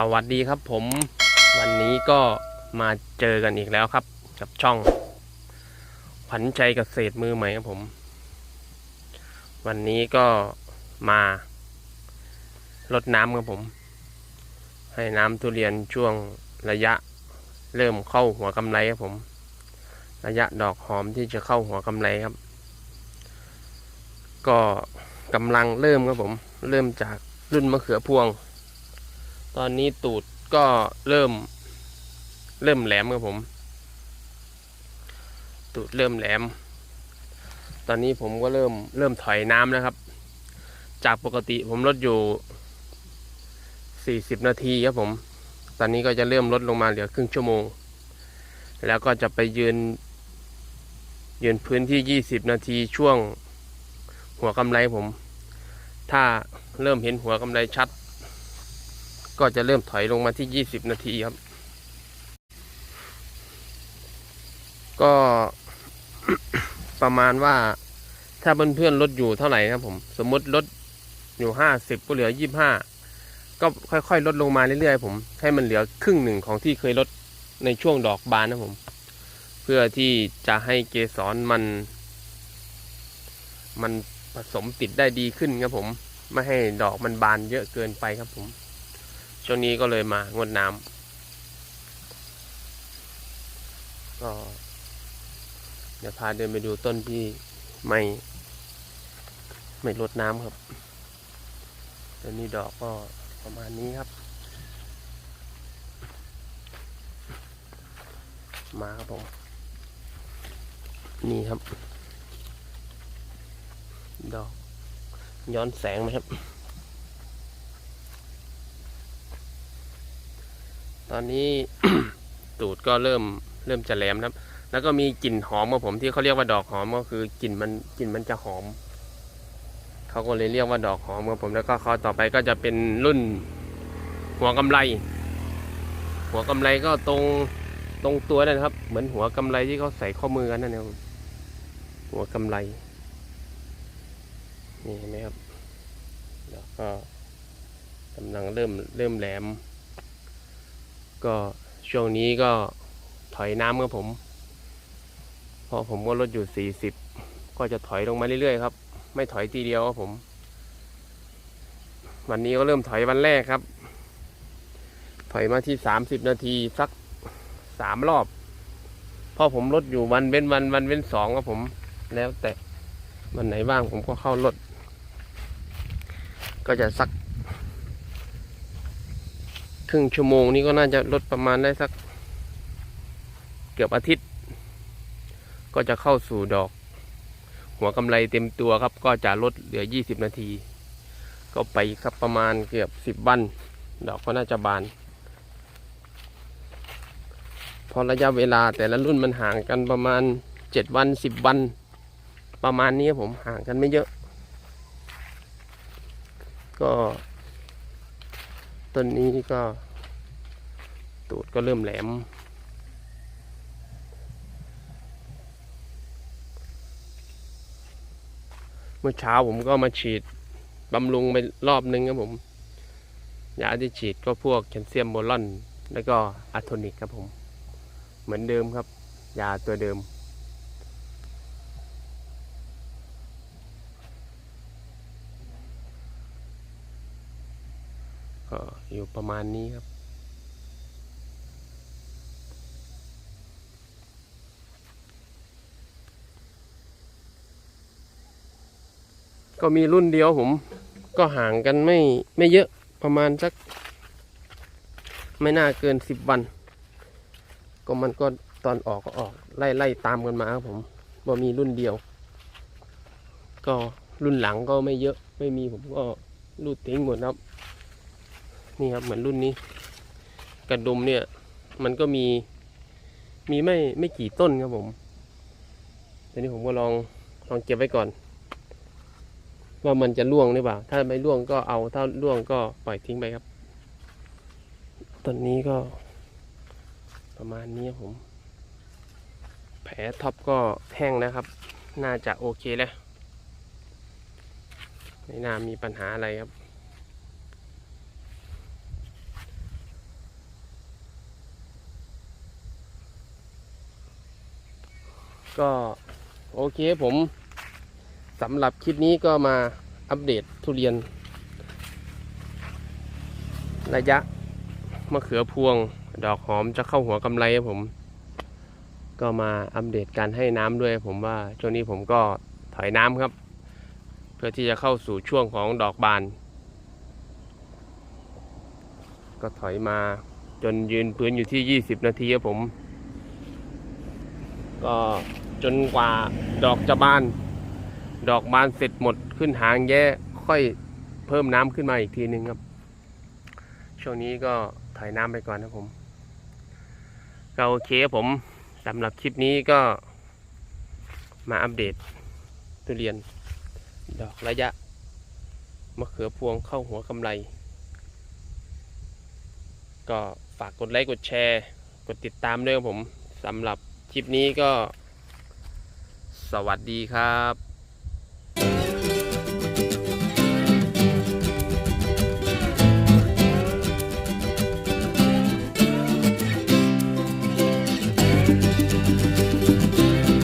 สวัสดีครับผมวันนี้ก็มาเจอกันอีกแล้วครับ กับช่องขวัญใจเกษตรมือใหม่ครับผม วันนี้ก็มารดน้ำครับผม ให้น้ำทุเรียนช่วงระยะเริ่มเข้าหัวกำไรครับผม ระยะดอกหอมที่จะเข้าหัวกำไรครับ ก็กำลังเริ่มครับผม เริ่มจากรุ่นมะเขือพวง ตอนนี้ตูดก็เริ่ม เริ่มแหลมครับผม ตูดเริ่มแหลม ตอนนี้ผมก็เริ่มเริ่มถอยน้ำนะครับ จากปกติผมลดอยู่ 40 นาทีครับผม ตอนนี้ก็จะเริ่มลดลงมาเหลือครึ่งชั่วโมง แล้วก็จะไปยืน ยืนพื้นที่ 20 นาทีช่วงหัวกำไรผม ถ้าเริ่มเห็นหัวกำไรชัด ก็จะเริ่มถอยลงมาที่ 20 นาทีครับ ก็ประมาณว่าถ้าเพื่อนๆลดอยู่เท่าไหร่ครับผม สมมติลดอยู่ 50 ก็เหลือ 25 ก็ค่อยๆ ลดลงมาเรื่อยๆผม ให้มันเหลือครึ่งหนึ่งของที่เคยลดในช่วงดอกบานนะผม เพื่อที่จะให้เกสรมัน มันผสมติดได้ดีขึ้นครับผม ไม่ให้ดอกมันบานเยอะเกินไปครับผม ช่วงนี้ก็เลยมางดน้ำก็เดี๋ยวพาเดินไปดูต้นที่ไม่ไม่ลดน้ำครับต้นนี้ดอกก็ประมาณนี้ครับ มาครับผมนี่ครับ ดอกย้อนแสงไหมครับ ตอนนี้ตูดก็เริ่มเริ่มจะแหลมครับแล้วก็มีกลิ่นหอมของผมที่เขาเรียกว่าดอกหอมก็คือกลิ่นมันกลิ่นมันจะหอมเขาก็เลยเรียกว่าดอกหอมของผมแล้วก็เขาต่อไปก็จะเป็นรุ่นหัวกำไรหัวกำไรก็ตรงตรงตัวนั่นนะครับ เหมือนหัวกำไรที่เขาใส่ข้อมือกันนั่นเองหัวกำไรนี่เห็นไหมครับแล้วก็กำลังเริ่มเริ่มแหลม ก็ช่วงนี้ก็ถอยน้ำครับผมเพราะผมก็ลดอยู่ 40 ก็จะถอยลงมาเรื่อยๆครับ ไม่ถอยทีเดียวครับผม วันนี้ก็เริ่มถอยวันแรกครับ ถอยมาที่ 30 นาทีสักสามรอบพราะผมลดอยู่วันเว้นวันวันเว้นสองครับผม แล้วแต่วันไหนบ้างผมก็เข้าลดก็จะสัก ครึ่งชั่วโมงนี้ก็น่าจะลดประมาณได้สัก เกือบอาทิตย์ ก็จะเข้าสู่ดอก หัวกำไรเต็มตัวครับ ก็จะลดเหลือ 20 นาที ก็ไปอีกสักประมาณเกือบ 10 วัน ดอกก็น่าจะบาน พอระยะเวลาแต่ละรุ่นมันห่างกันประมาณ 7 วัน 10 วัน ประมาณนี้ครับผมห่างกันไม่เยอะ ก็ ต้นนี้ก็ ตูดก็เริ่มแหลม เมื่อเช้าผมก็มาฉีดบำรุงไปรอบนึงครับผม ยาที่ฉีดก็พวกแคลเซียมโบลอน แล้วก็อะโทนิกครับผม เหมือนเดิมครับ ยาตัวเดิม ก็อยู่ประมาณนี้ครับ ก็มีรุ่นเดียวผม ก็ห่างกันไม่ไม่เยอะประมาณสัก ไม่น่าเกินสิบวัน ก็มันก็ตอนออกก็ออก ไล่ไล่ตามกันมาครับผมว่ามีรุ่นเดียว ก็รุ่นหลังก็ไม่เยอะไม่มีผมก็รูดทิ้งหมดครับ นี่ครับเหมือนรุ่นนี้ กระดุมเนี่ย มันก็มีมีไม่ไม่กี่ต้นครับผมทีนี้ผมก็ลองลองเก็บไว้ก่อน ว่ามันจะร่วงหรือเปล่า ถ้าไม่ร่วงก็เอาถ้าร่วงก็ปล่อยทิ้งไปครับต้นนี้ก็ประมาณนี้ครับผม แผลท็อปก็แห้งนะครับ น่าจะโอเคแล้วไม่น่ามีปัญหาอะไรครับ ก็โอเคผมสำหรับคลิปนี้ก็มาอัปเดตทุเรียน ระยะมะเขือพวง ดอกหอมจะเข้าหัวกำไรครับผม ก็มาอัปเดตการให้น้ำด้วยผมว่าช่วงนี้ผมก็ถอยน้ำครับ เพื่อที่จะเข้าสู่ช่วงของดอกบาน ก็ถอยมาจนยืนพื้นอยู่ที่ 20 นาทีครับผม ก็ จนกว่าดอกจะบาน ดอกบานเสร็จหมดขึ้นหางแย่ค่อยเพิ่มน้ำขึ้นมาอีกทีนึงครับ ช่วงนี้ก็ถ่ายน้ำไปก่อนนะผมก็โอเคผมสำหรับคลิปนี้ก็มาอัปเดตทุเรียน ดอกระยะมะเขือพวงเข้าหัวกำไร ก็ฝากกดไลค์กดแชร์ กดติดตามด้วยครับผมสำหรับคลิปนี้ก็ สวัสดีครับ